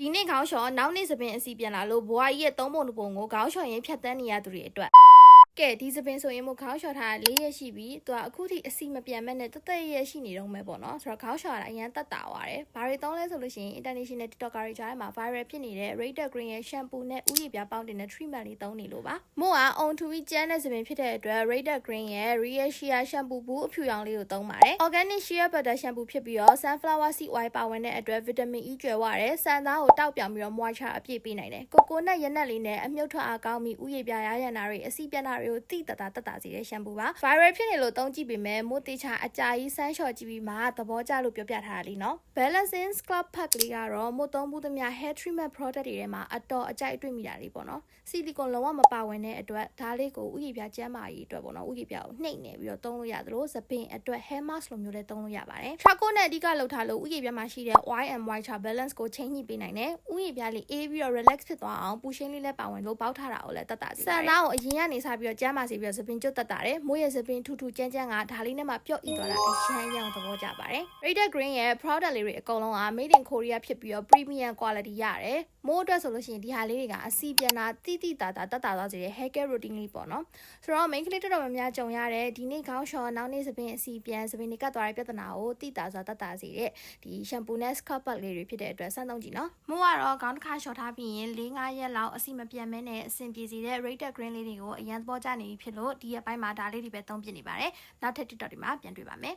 ဒီနေ့ခေါင်းလျှော်နောက်နေ့သပင်အစီပြန်လာလို့ဘွားကြီးရဲ့သုံးပုံတစ်ပုံကိုခေါင်းလျှော်ရင်းဖြတ်တန်းနေရသူတွေအတွက် ကဲဒီသပင်ဆိုရင်မို့ခေါင်းလျှော်ထားတာ၄ရက်ရှိပြီသူကအခုထိအစီမပြန်မဲ့နဲ့တသက်ရက်ရှိနေတော့မဲ့ပေါ့နော်ဆိုတော့ခေါင်းလျှော်ရတာအရင်တက်တာသွားတယ်ဘာတွေသုံးလဲဆိုလို့ရှိရင် international tiktoker တွေကြားထဲမှာ viral ဖြစ်နေတဲ့ Radiant Green ရဲ့ shampoo နဲ့ဥယျာဉ်ပြားပေါင်းတင်တဲ့ treatment လေးသုံးနေလို့ပါမို့က on to be ကျန်းတဲ့သပင်ဖြစ်တဲ့အတွက် Radiant Green ရဲ့ Real Sheer shampoo ဘူးအဖြူရောင်လေးကိုသုံးပါတယ် organic sheer butter shampoo ဖြစ်ပြီးတော့ sunflower seed oil ပါဝင်တဲ့အတွက် vitamin E ကျွယ်ဝတယ်ဆန်သားကိုတောက်ပြောင်ပြီးတော့ moisture အပြည့်ပေးနိုင်တယ်ကိုကိုနတ်ရနက်လေးနဲ့အမြုပ်ထွက်အားကောင်းပြီးဥယျာဉ်ပြားရရနာတွေအစီပြန်တာတွေကိုတိတတာတတာစီတဲ့ shampoo ပါ viral ဖြစ်နေလို့သုံးကြည့်ပေမဲ့မို့တေချာအကြာကြီးဆန်းလျှော်ကြည့်ပြီးမှသဘောကျလို့ပြောပြထားတာလीနော် balancing scalp pack လေးကတော့မို့သုံးဘူးသမျှ hair treatment product တွေထဲမှာအတော်အကြိုက်တွေ့မိတာလေးပေါ့နော်ဆီလီကွန်လုံးဝမပါဝင်တဲ့အတွက်ဒါလေးကိုဥယျာဉ်ပြားကျန်းမာရေးအတွက်ပေါ့နော်ဥယျာဉ်ပြားကိုနှိပ်နေပြီးတော့သုံးလို့ရတယ်လို့သပင်အတွက် hair mask လိုမျိုးလည်းသုံးလို့ရပါတယ် charcoal နဲ့အဓိကလောက်ထားလို့ဥယျာဉ်ပြားမှာရှိတဲ့ oil and moisture balance ကိုချိန်ညှိပေးနိုင်တယ်ဥယျာဉ်ပြားလေးအေးပြီးတော့ relax ဖြစ်သွားအောင်ပူရှင်းလေးလည်းပါဝင်လို့ပေါက်ထားတာကိုလည်းတတ်တာစီဆန်သားကိုအရင်ကနေစပြီးတော့ကျန်းမာစေပြီးတော့သပင်ကျွတ်တက်တာတယ်မိုးရဲ့သပင်ထူထူကျန်းကျန်းကဒါလေးနဲ့မှပျော့ဤသွားတာအရန်ရောင်သဘောကြပါတယ် Radiant Green ရဲ့ product လေးတွေအကုန်လုံးက made in Korea ဖြစ်ပြီးတော့ premium quality ရတယ်မိုးအတွက်ဆိုလို့ရှိရင်ဒီဟာလေးတွေကအစီပြန်တာတိတိတာတာတက်တာသွားစေတဲ့ hair care routine လေးပေါ့နော်ဆိုတော့ main ကလေးတော်တော်များများကြုံရတဲ့ဒီနေ့ခေါင်းလျှော်နောက်နေ့သပင်အစီပြန်သပင်တွေကတ်သွားတဲ့ပြဿနာကိုတိတာစွာတက်တာစေတဲ့ဒီ shampoo နဲ့ scalp pack လေးတွေဖြစ်တဲ့အတွက်စမ်းသုံးကြည့်နော်မိုးကတော့ခေါင်းတစ်ခါလျှော်ထားပြီးရင်၄၅ရက်လောက်အစီမပြန်မဲနဲ့အဆင်ပြေစေတဲ့ Radiant Green လေးတွေကိုအရင်သဘောကျနေပြီဖြစ်လို့ဒီရက်ပိုင်းမှာဒါလေးတွေပဲသုံးပြနေပါတယ်နောက်ထပ် TikTok တွေမှာပြန်တွေ့ပါမယ်